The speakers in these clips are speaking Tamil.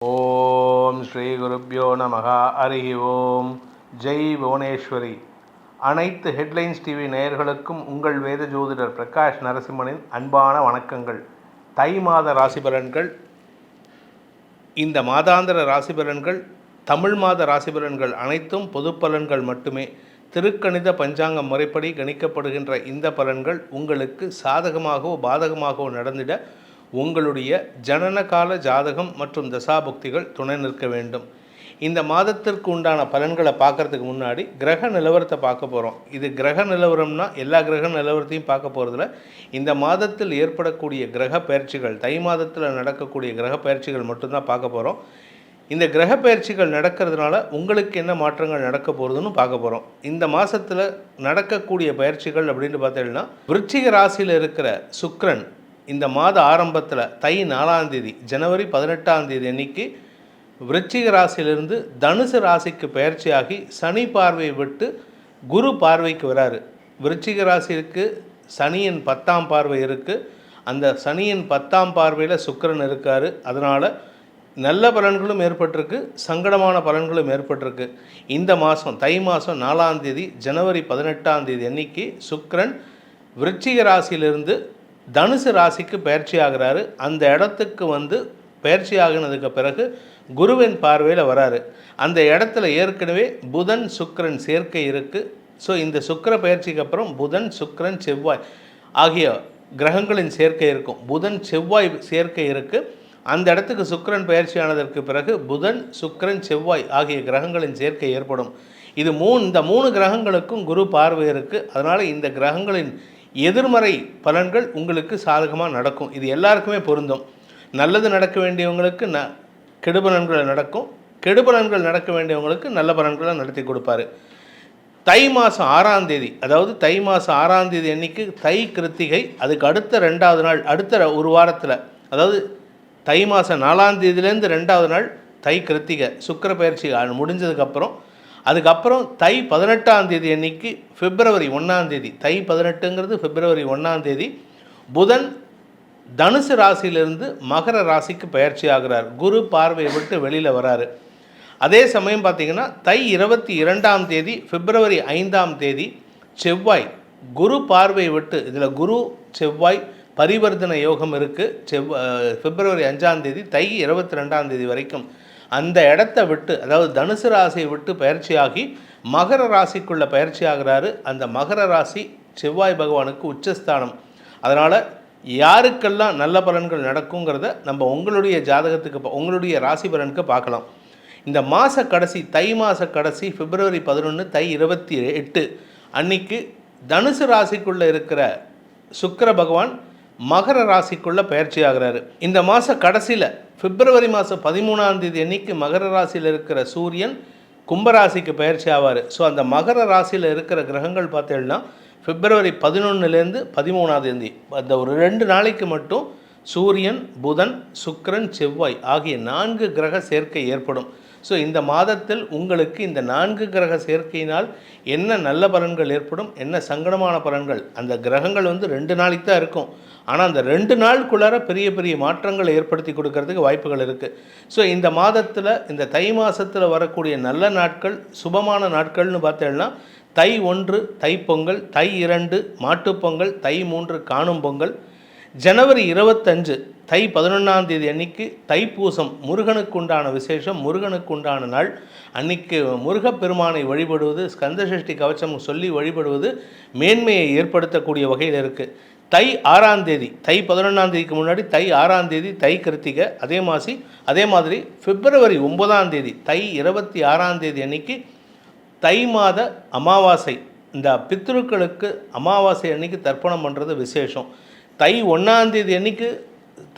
ஓம் ஸ்ரீ குருப்யோ நமகா அருகி ஓம். ஜெய் புவனேஸ்வரி. அனைத்து ஹெட்லைன்ஸ் டிவி நேயர்களுக்கும் உங்கள் வேத ஜோதிடர் பிரகாஷ் நரசிம்மனின் அன்பான வணக்கங்கள். தை மாத ராசி பலன்கள் இந்த மாதாந்திர ராசி பலன்கள் தமிழ் மாத ராசி பலன்கள் அனைத்தும் பொது பலன்கள் மட்டுமே. திருக்கணித பஞ்சாங்க முறைப்படி கணிக்கப்படுகின்ற இந்த பலன்கள் உங்களுக்கு சாதகமாகவோ பாதகமாகவோ நடந்திட உங்களுடைய ஜனனகால ஜாதகம் மற்றும் தசாபுக்திகள் துணை நிற்க வேண்டும். இந்த மாதத்திற்கு உண்டான பலன்களை பார்க்கறதுக்கு முன்னாடி கிரக நிலவரத்தை பார்க்க போகிறோம் இது கிரக நிலவரம்னா எல்லா கிரக நிலவரத்தையும் பார்க்க போகிறதுல இந்த மாதத்தில் ஏற்படக்கூடிய கிரக பயிற்சிகள் தை மாதத்தில் நடக்கக்கூடிய கிரக பயிற்சிகள் மட்டும்தான் பார்க்க போகிறோம் இந்த கிரக பயிற்சிகள் நடக்கிறதுனால உங்களுக்கு என்ன மாற்றங்கள் நடக்க போகிறதுன்னு பார்க்க போகிறோம் இந்த மாதத்தில் நடக்கக்கூடிய பயிற்சிகள் அப்படின்னு பார்த்தீங்கன்னா விருச்சிக ராசியில் இருக்கிற சுக்ரன் இந்த மாத ஆரம்பத்தில் தை நாலாம் தேதி ஜனவரி பதினெட்டாம் தேதி அன்னைக்கு விருச்சிக ராசியிலிருந்து தனுசு ராசிக்கு பயிற்சியாகி சனி பார்வை விட்டு குரு பார்வைக்கு வராரு. விருச்சிக ராசிக்கு சனியின் பத்தாம் பார்வை இருக்குது அந்த சனியின் பத்தாம் பார்வையில் சுக்கரன் இருக்கார். அதனால் நல்ல பலன்களும் ஏற்பட்டிருக்கு சங்கடமான பலன்களும் ஏற்பட்டிருக்கு. இந்த மாதம் தை மாதம் நாலாம் தேதி ஜனவரி பதினெட்டாம் தேதி அன்னைக்கு சுக்கரன் விருச்சிக ராசியிலிருந்து தனுசு ராசிக்கு பயிற்சி ஆகிறாரு. அந்த இடத்துக்கு வந்து பயிற்சி ஆகினதுக்கு பிறகு குருவின் பார்வையில் வராரு. அந்த இடத்துல ஏற்கனவே புதன் சுக்கரன் சேர்க்கை இருக்குது ஸோ இந்த சுக்கிர பயிற்சிக்கு அப்புறம் புதன் சுக்கரன் செவ்வாய் ஆகிய கிரகங்களின் சேர்க்கை இருக்கும். புதன் செவ்வாய் சேர்க்கை இருக்குது அந்த இடத்துக்கு சுக்கரன் பயிற்சியானதற்கு பிறகு புதன் சுக்கிரன் செவ்வாய் ஆகிய கிரகங்களின் சேர்க்கை ஏற்படும். இது மூணு இந்த மூணு கிரகங்களுக்கும் குரு பார்வை இருக்குது அதனால் இந்த கிரகங்களின் எதிர்மறை பலன்கள் உங்களுக்கு சாதகமாக நடக்கும். இது எல்லாருக்குமே பொருந்தும். நல்லது நடக்க வேண்டியவங்களுக்கு ந கெடுபலன்கள் நடக்கும். கெடுபலன்கள் நடக்க வேண்டியவங்களுக்கு நல்ல பலன்களை நடத்தி கொடுப்பாரு. தை மாதம் ஆறாம் தேதி அதாவது தை மாதம் ஆறாம் தேதி அன்னைக்கு தை கிருத்திகை அதுக்கு அடுத்த ரெண்டாவது நாள் அடுத்த ஒரு வாரத்தில் அதாவது தை மாதம் நாலாம் தேதியிலேருந்து ரெண்டாவது நாள் தை கிருத்திகை சுக்கர பயிற்சி முடிஞ்சதுக்கப்புறம் அதுக்கப்புறம் தை பதினெட்டாம் தேதி அன்னைக்கு பிப்ரவரி ஒன்றாம் தேதி. தை பதினெட்டுங்கிறது பிப்ரவரி ஒன்றாம் தேதி. புதன் தனுசு ராசியிலிருந்து மகர ராசிக்கு பயிற்சி ஆகிறார். குரு பார்வையை விட்டு வெளியில் வராரு. அதே சமயம் பார்த்திங்கன்னா தை இருபத்தி இரண்டாம் தேதி பிப்ரவரி ஐந்தாம் தேதி செவ்வாய் குரு பார்வையை விட்டு இதில் குரு செவ்வாய் பரிவர்த்தனை யோகம் இருக்குது செவ்வா பிப்ரவரி அஞ்சாம் தேதி தை இருபத்தி ரெண்டாம் தேதி வரைக்கும். அந்த இடத்த விட்டு அதாவது தனுசு ராசியை விட்டு பயிற்சியாகி மகர ராசிக்குள்ள பயிற்சி ஆகிறாரு அந்த மகர ராசி செவ்வாய் பகவானுக்கு உச்சஸ்தானம். அதனால் யாருக்கெல்லாம் நல்ல பலன்கள் நடக்குங்கிறத நம்ம உங்களுடைய ஜாதகத்துக்கு உங்களுடைய ராசி பலனுக்கு பார்க்கலாம். இந்த மாத கடைசி தை மாத கடைசி பிப்ரவரி பதினொன்று தை இருபத்தி எட்டு அன்னைக்கு தனுசு ராசிக்குள்ளே இருக்கிற சுக்கர பகவான் மகர ராசிக்குள்ளே பயிற்சி ஆகிறாரு. இந்த மாத கடைசியில் பிப்ரவரி மாதம் பதிமூணாம் தேதி அன்னைக்கு மகர ராசியில் இருக்கிற சூரியன் கும்பராசிக்கு பயிற்சி ஆவார். ஸோ அந்த மகர ராசியில் இருக்கிற கிரகங்கள் பார்த்தீங்கன்னா பிப்ரவரி பதினொன்றுலேருந்து பதிமூணாம் தேதி அந்த ஒரு ரெண்டு நாளைக்கு மட்டும் சூரியன் புதன் சுக்கரன் செவ்வாய் ஆகிய நான்கு கிரக சேர்க்கை ஏற்படும். ஸோ இந்த மாதத்தில் உங்களுக்கு இந்த நான்கு கிரக சேர்க்கையினால் என்ன நல்ல பலன்கள் ஏற்படும் என்ன சங்கடமான பலன்கள் அந்த கிரகங்கள் வந்து ரெண்டு நாளைக்கு தான் இருக்கும். ஆனால் அந்த ரெண்டு நாளுக்குள்ளார பெரிய பெரிய மாற்றங்களை ஏற்படுத்தி கொடுக்கறதுக்கு வாய்ப்புகள் இருக்குது ஸோ இந்த மாதத்தில் இந்த தை மாதத்தில் வரக்கூடிய நல்ல நாட்கள் சுபமான நாட்கள்னு பார்த்தேன்னா தை ஒன்று தைப்பொங்கல் தை இரண்டு மாட்டுப்பொங்கல் தை மூன்று காணும் பொங்கல். ஜனவரி இருபத்தஞ்சு தை பதினொன்றாம் தேதி அன்னைக்கு தைப்பூசம் முருகனுக்கு உண்டான விசேஷம் முருகனுக்கு உண்டான நாள். அன்னைக்கு முருகப்பெருமானை வழிபடுவது ஸ்கந்தசஷ்டி கவச்சம் சொல்லி வழிபடுவது மேன்மையை ஏற்படுத்தக்கூடிய வகையில் இருக்குது தை ஆறாம் தேதி தை பதினொன்றாம் தேதிக்கு முன்னாடி தை ஆறாம் தேதி தை கிருத்திகை அதே மாசி அதே மாதிரி பிப்ரவரி ஒன்பதாம் தேதி தை இருபத்தி ஆறாம் தேதி அன்னைக்கு தை மாத அமாவாசை. இந்த பித்ருக்களுக்கு அமாவாசை அன்னைக்கு தர்ப்பணம் பண்ணுறது விசேஷம். தை ஒன்றாந்தேதி அன்னைக்கு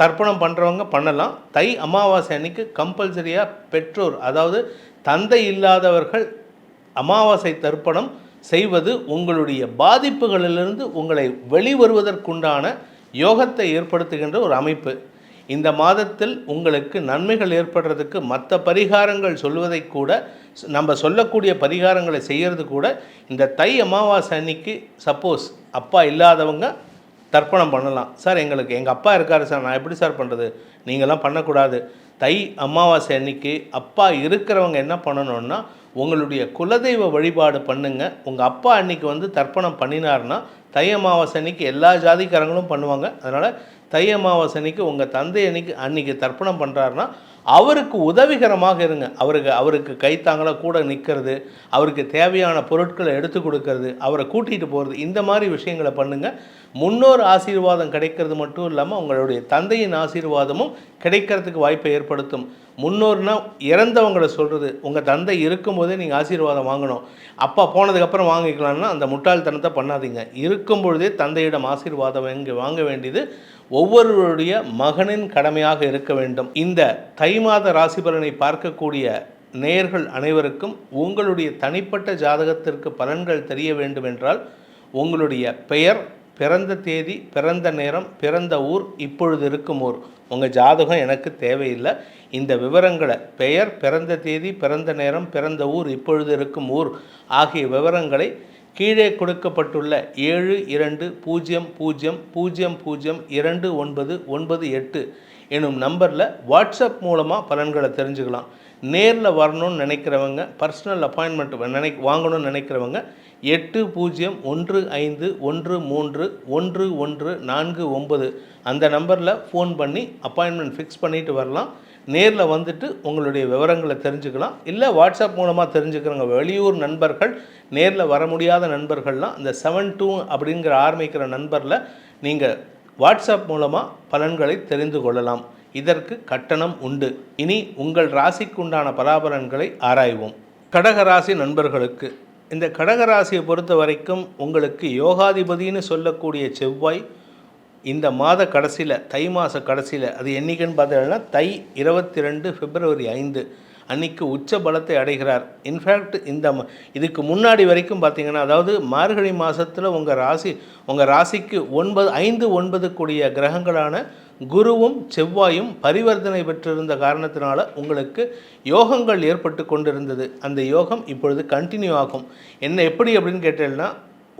தர்ப்பணம் பண்ணுறவங்க பண்ணலாம். தை அமாவாசை அன்னைக்கு கம்பல்சரியாக பெற்றோர் அதாவது தந்தை இல்லாதவர்கள் அமாவாசை தர்ப்பணம் செய்வது உங்களுடைய பாதிப்புகளிலிருந்து உங்களை வெளிவருவதற்குண்டான யோகத்தை ஏற்படுத்துகின்ற ஒரு அமைப்பு. இந்த மாதத்தில் உங்களுக்கு நன்மைகள் ஏற்படுறதுக்கு மற்ற பரிகாரங்கள் சொல்வதை கூட நம்ம சொல்லக்கூடிய பரிகாரங்களை செய்கிறது கூட இந்த தை அமாவாசை அன்னைக்கு சப்போஸ் அப்பா இல்லாதவங்க தர்ப்பணம் பண்ணலாம். சார் எங்களுக்கு எங்கள் அப்பா இருக்காரு சார் நான் எப்படி சார் பண்ணுறது நீங்களாம் பண்ணக்கூடாது. தை அமாவாசை அன்னைக்கு அப்பா இருக்கிறவங்க என்ன பண்ணணுன்னா உங்களுடைய குலதெய்வ வழிபாடு பண்ணுங்கள் உங்கள் அப்பா அன்றைக்கி வந்து தர்ப்பணம் பண்ணினார்னா தை அமாவாசை அன்னைக்கு எல்லா ஜாதிக்காரங்களும் பண்ணுவாங்க. அதனால் தை அமாவாசை அன்னைக்கு உங்கள் தந்தை அன்னைக்கு அன்னைக்கு தர்ப்பணம் பண்ணுறாருன்னா அவருக்கு உதவிகரமாக இருங்க. அவருக்கு அவருக்கு கைத்தாங்களாக கூட நிற்கிறது அவருக்கு தேவையான பொருட்களை எடுத்து கொடுக்கறது அவரை கூட்டிகிட்டு போகிறது இந்த மாதிரி விஷயங்களை பண்ணுங்கள் முன்னோர் ஆசீர்வாதம் கிடைக்கிறது மட்டும் இல்லாமல் உங்களுடைய தந்தையின் ஆசீர்வாதமும் கிடைக்கிறதுக்கு வாய்ப்பை ஏற்படுத்தும். முன்னோர்னால் இறந்தவங்களை சொல்கிறது உங்கள் தந்தை இருக்கும்போதே நீங்கள் ஆசீர்வாதம் வாங்கணும். அப்பா போனதுக்கப்புறம் வாங்கிக்கலாம்னா அந்த முட்டாள்தனத்தை பண்ணாதீங்க. இருக்கும் பொழுதே தந்தையிடம் ஆசீர்வாதம் இங்கே வாங்க வேண்டியது ஒவ்வொருவருடைய மகனின் கடமையாக இருக்க வேண்டும். இந்த தை மாத ராசி பலனை பார்க்கக்கூடிய நேயர்கள் அனைவருக்கும் உங்களுடைய தனிப்பட்ட ஜாதகத்திற்கு பலன்கள் தெரிய வேண்டும் என்றால் உங்களுடைய பெயர் பிறந்த தேதி பிறந்த நேரம் பிறந்த ஊர் இப்பொழுது இருக்கும் ஊர். உங்கள் ஜாதகம் எனக்கு தேவையில்லை. இந்த விவரங்களை பெயர் பிறந்த தேதி பிறந்த நேரம் பிறந்த ஊர் இப்பொழுது இருக்கும் ஊர் ஆகிய விவரங்களை கீழே கொடுக்கப்பட்டுள்ள ஏழு இரண்டு பூஜ்ஜியம் பூஜ்ஜியம் பூஜ்ஜியம் பூஜ்ஜியம் இரண்டு ஒன்பது ஒன்பது எட்டு எனும் நம்பரில் வாட்ஸ்அப் மூலமாக பலன்களை தெரிஞ்சுக்கலாம். நேரில் வரணும்னு நினைக்கிறவங்க பர்சனல் அப்பாயின்மெண்ட் நினை வாங்கணும்னு நினைக்கிறவங்க எட்டு பூஜ்ஜியம் ஒன்று ஐந்து ஒன்று மூன்று ஒன்று ஒன்று நான்கு ஒன்பது அந்த நம்பரில் ஃபோன் பண்ணி அப்பாயின்மெண்ட் ஃபிக்ஸ் பண்ணிட்டு வரலாம். நேரில் வந்துட்டு உங்களுடைய விவரங்களை தெரிஞ்சுக்கலாம். இல்லை வாட்ஸ்அப் மூலமாக தெரிஞ்சுக்கிறவங்க வெளியூர் நண்பர்கள் நேரில் வர முடியாத நண்பர்கள்லாம் இந்த செவன் டூ அப்படிங்கிற ஆரம்பிக்கிற நண்பரில் நீங்கள் வாட்ஸ்அப் மூலமாக பலன்களை தெரிந்து கொள்ளலாம். இதற்கு கட்டணம் உண்டு. இனி உங்கள் ராசிக்குண்டான பலாபலன்களை ஆராய்வோம். கடகராசி நண்பர்களுக்கு இந்த கடகராசியை பொறுத்த வரைக்கும் உங்களுக்கு யோகாதிபதின்னு சொல்லக்கூடிய செவ்வாய் இந்த மாத கடைசியில் தை மாத கடைசியில் அது என்றைக்குன்னு பார்த்தீங்கன்னா தை இருபத்தி ரெண்டு பிப்ரவரி ஐந்து அன்னைக்கு உச்ச பலத்தை அடைகிறார். இன்ஃபேக்ட் இந்த இதுக்கு முன்னாடி வரைக்கும் பார்த்தீங்கன்னா அதாவது மார்கழி மாதத்தில் உங்கள் ராசி உங்கள் ராசிக்கு ஒன்பது ஐந்து ஒன்பது கூடிய கிரகங்களான குருவும் செவ்வாயும் பரிவர்த்தனை பெற்றிருந்த காரணத்தினால உங்களுக்கு யோகங்கள் ஏற்பட்டு கொண்டிருந்தது. அந்த யோகம் இப்பொழுது கண்டினியூ ஆகும். என்ன எப்படி அப்படின்னு கேட்டேன்னா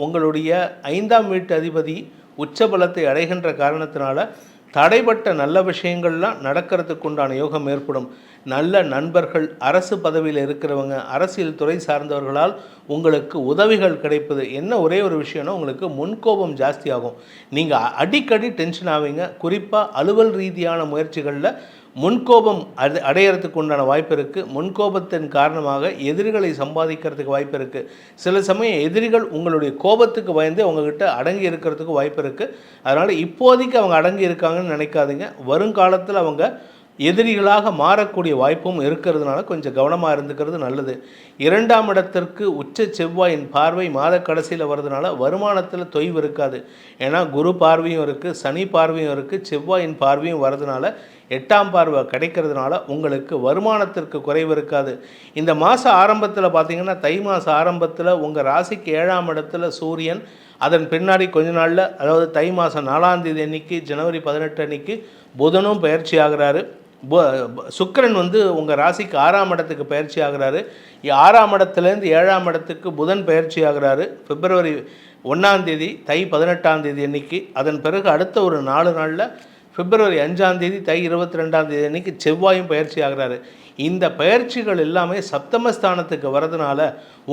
உங்களுடைய ஐந்தாம் வீட்டு அதிபதி உச்சபலத்தை அடைகின்ற காரணத்தினால தடைப்பட்ட நல்ல விஷயங்கள்லாம் நடக்கிறதுக்கு உண்டான யோகம் ஏற்படும். நல்ல நண்பர்கள் அரசு பதவியில் இருக்கிறவங்க அரசியல் துறை சார்ந்தவர்களால் உங்களுக்கு உதவிகள் கிடைப்பது என்ன ஒரே ஒரு விஷயம்னா உங்களுக்கு முன்கோபம் ஜாஸ்தியாகும். நீங்கள் அடிக்கடி டென்ஷன் ஆவீங்க. குறிப்பாக அலுவல் ரீதியான முயற்சிகளில் முன்கோபம் அது அடையிறதுக்கு உண்டான வாய்ப்பு இருக்குது முன்கோபத்தின் காரணமாக எதிரிகளை சம்பாதிக்கிறதுக்கு வாய்ப்பு இருக்குது சில சமயம் எதிரிகள் உங்களுடைய கோபத்துக்கு பயந்து அவங்கக்கிட்ட அடங்கி இருக்கிறதுக்கு வாய்ப்பு இருக்குது அதனால் இப்போதைக்கு அவங்க அடங்கி இருக்காங்கன்னு நினைக்காதீங்க. வருங்காலத்தில் அவங்க எதிரிகளாக மாறக்கூடிய வாய்ப்பும் இருக்கிறதுனால கொஞ்சம் கவனமாக இருந்துக்கிறது நல்லது. இரண்டாம் இடத்திற்கு உச்ச செவ்வாயின் பார்வை மாத கடைசியில் வர்றதுனால வருமானத்தில் தொய்வு இருக்காது. ஏன்னா குரு பார்வையும் இருக்குது சனி பார்வையும் இருக்குது செவ்வாயின் பார்வையும் வர்றதுனால எட்டாம் பார்வை கிடைக்கிறதுனால உங்களுக்கு வருமானத்திற்கு குறைவு இருக்காது. இந்த மாதம் ஆரம்பத்தில் பார்த்திங்கன்னா தை மாதம் ஆரம்பத்தில் உங்கள் ராசிக்கு ஏழாம் இடத்துல சூரியன் அதன் பின்னாடி கொஞ்ச நாளில் அதாவது தை மாதம் நாலாம் தேதி அன்னைக்கு ஜனவரி பதினெட்டு அன்னைக்கு புதனும் பயிற்சி ஆகிறாரு. சுக்கரன் வந்து உங்கள் ராசிக்கு ஆறாம் இடத்துக்கு பயிற்சி ஆகிறாரு. ஆறாம் இடத்துலேருந்து ஏழாம் இடத்துக்கு புதன் பயிற்சி ஆகிறாரு. பிப்ரவரி ஒன்றாம் தேதி தை பதினெட்டாம் தேதி அன்னைக்கு. அதன் பிறகு அடுத்த ஒரு நாலு நாளில் பிப்ரவரி அஞ்சாம் தேதி தை இருபத்தி ரெண்டாம் தேதி அன்னைக்கு செவ்வாயும் பயிற்சி ஆகிறாரு. இந்த பயிற்சிகள் எல்லாமே சப்தமஸ்தானத்துக்கு வரதுனால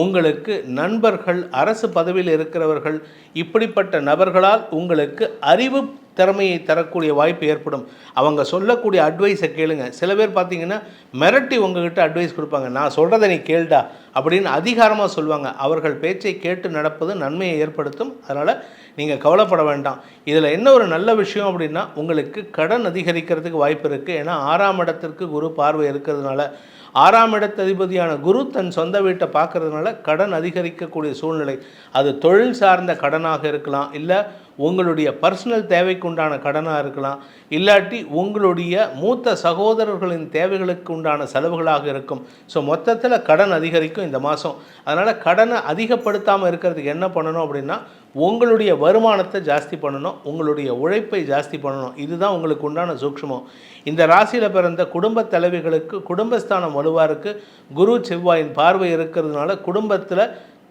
உங்களுக்கு நண்பர்கள் அரசு பதவியில் இருக்கிறவர்கள் இப்படிப்பட்ட நபர்களால் உங்களுக்கு அறிவு திறமையை தரக்கூடிய வாய்ப்பு ஏற்படும். அவங்க சொல்லக்கூடிய அட்வைஸை கேளுங்க. சில பேர் பார்த்தீங்கன்னா மிரட்டி உங்ககிட்ட அட்வைஸ் கொடுப்பாங்க. நான் சொல்கிறத நீ கேள்டா அப்படின்னு அதிகாரமாக சொல்லுவாங்க. அவர்கள் பேச்சை கேட்டு நடப்பது நன்மையை ஏற்படுத்தும். அதனால் நீங்கள் கவலைப்பட வேண்டாம். இதில் என்ன ஒரு நல்ல விஷயம் அப்படின்னா உங்களுக்கு கடன் அதிகரிக்கிறதுக்கு வாய்ப்பு இருக்குது ஏன்னா ஆறாம் இடத்திற்கு குரு பார்வை இருக்கிறதுனால ஆறாம் இடத்ததிபதியான குரு தன் சொந்த வீட்டை பார்க்கறதுனால கடன் அதிகரிக்கக்கூடிய சூழ்நிலை. அது தொழில் சார்ந்த கடனாக இருக்கலாம் இல்லை உங்களுடைய பர்சனல் தேவைக்கு உண்டான கடனாக இருக்கலாம் இல்லாட்டி உங்களுடைய மூத்த சகோதரர்களின் தேவைகளுக்கு உண்டான செலவுகளாக இருக்கும். ஸோ மொத்தத்தில் கடன் அதிகரிக்கும் இந்த மாதம். அதனால் கடனை அதிகப்படுத்தாமல் இருக்கிறதுக்கு என்ன பண்ணணும் அப்படின்னா உங்களுடைய வருமானத்தை ஜாஸ்தி பண்ணணும் உங்களுடைய உழைப்பை ஜாஸ்தி பண்ணணும். இதுதான் உங்களுக்கு உண்டான சூக்ஷ்மம். இந்த ராசியில் பிறந்த குடும்ப தலைவிகளுக்கு குடும்பஸ்தானம் வலுவாக இருக்குது குரு செவ்வாயின் பார்வை இருக்கிறதுனால குடும்பத்தில்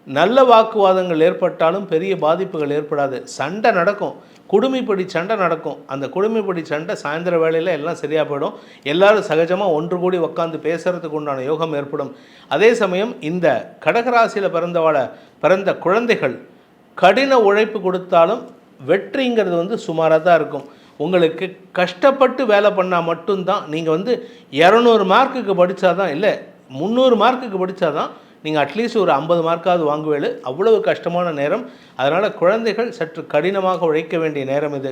நல்ல வாக்குவாதங்கள் ஏற்பட்டாலும் பெரிய பாதிப்புகள் ஏற்படாது. சண்டை நடக்கும். குடுமைப்படி சண்டை நடக்கும். அந்த குடுமைப்படி சண்டை சாயந்தர வேளையில் எல்லாம் சரியாக போயிடும். எல்லாரும் சகஜமாக ஒன்று கூடி உட்காந்து பேசுறதுக்கு உண்டான யோகம் ஏற்படும். அதே சமயம் இந்த கடகராசியில் பிறந்தவாழ பிறந்த குழந்தைகள் கடின உழைப்பு கொடுத்தாலும் வெற்றிங்கிறது வந்து சுமாராக தான் இருக்கும். உங்களுக்கு கஷ்டப்பட்டு வேலை பண்ணால் மட்டும்தான். நீங்கள் வந்து இரநூறு மார்க்குக்கு படித்தாதான் இல்லை முந்நூறு மார்க்குக்கு படித்தாதான் நீங்கள் அட்லீஸ்ட் ஒரு ஐம்பது மார்க்காவது வாங்குவேலு அவ்வளவு கஷ்டமான நேரம். அதனால் குழந்தைகள் சற்று கடினமாக உழைக்க வேண்டிய நேரம் இது.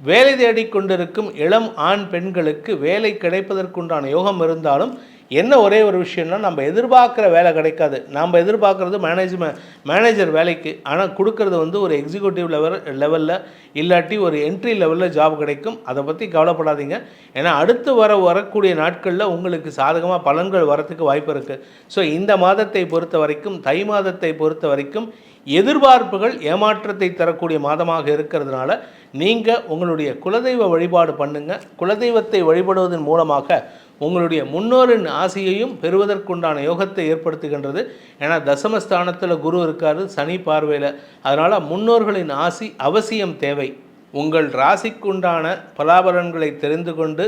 வேலை தேடிக்கொண்டிருக்கும் இளம் ஆண் பெண்களுக்கு வேலை கிடைப்பதற்குண்டான யோகம் இருந்தாலும் என்ன ஒரே ஒரு விஷயம்னா நம்ம எதிர்பார்க்குற வேலை கிடைக்காது. நாம் எதிர்பார்க்குறது மேனேஜ்மெண்ட் மேனேஜர் வேலைக்கு. ஆனால் கொடுக்கறது வந்து ஒரு எக்ஸிக்யூட்டிவ் லெவல் லெவலில் இல்லாட்டி ஒரு என்ட்ரி லெவலில் ஜாப் கிடைக்கும். அதை பற்றி கவலைப்படாதீங்க. ஏன்னா அடுத்து வர வரக்கூடிய நாட்களில் உங்களுக்கு சாதகமாக பலன்கள் வரத்துக்கு வாய்ப்பு இருக்குது ஸோ இந்த மாதத்தை பொறுத்த வரைக்கும் தை மாதத்தை பொறுத்த வரைக்கும் எதிர்பார்ப்புகள் ஏமாற்றத்தை தரக்கூடிய மாதமாக இருக்கிறதுனால நீங்கள் உங்களுடைய குலதெய்வ வழிபாடு பண்ணுங்கள் குலதெய்வத்தை வழிபடுவதன் மூலமாக உங்களுடைய முன்னோரின் ஆசையையும் பெறுவதற்குண்டான யோகத்தை ஏற்படுத்துகின்றது. ஏன்னா தசமஸ்தானத்தில் குரு இருக்காரு சனி பார்வையில். அதனால் முன்னோர்களின் ஆசி அவசியம் தேவை. உங்கள் ராசிக்குண்டான பலாபலன்களை தெரிந்து கொண்டு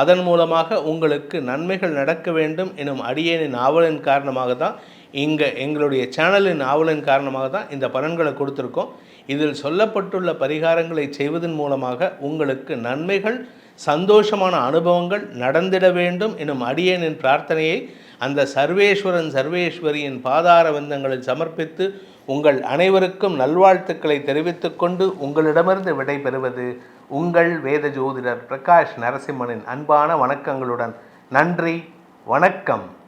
அதன் மூலமாக உங்களுக்கு நன்மைகள் நடக்க வேண்டும் எனும் அடியேனின் ஆவலின் காரணமாக தான் இங்கே எங்களுடைய சேனலின் ஆவலின் காரணமாக தான் இந்த பலன்களை கொடுத்துருக்கோம். இதில் சொல்லப்பட்டுள்ள பரிகாரங்களை செய்வதன் மூலமாக உங்களுக்கு நன்மைகள் சந்தோஷமான அனுபவங்கள் நடந்திட வேண்டும் எனும் அடியேனின் பிரார்த்தனையை அந்த சர்வேஸ்வரன் சர்வேஸ்வரியின் பாதார வந்தங்களில் சமர்ப்பித்து உங்கள் அனைவருக்கும் நல்வாழ்த்துக்களை தெரிவித்துக்கொண்டு உங்களிடமிருந்து விடைபெறுவது உங்கள் வேத ஜோதிடர் பிரகாஷ் நரசிம்மனின் அன்பான வணக்கங்களுடன். நன்றி வணக்கம்.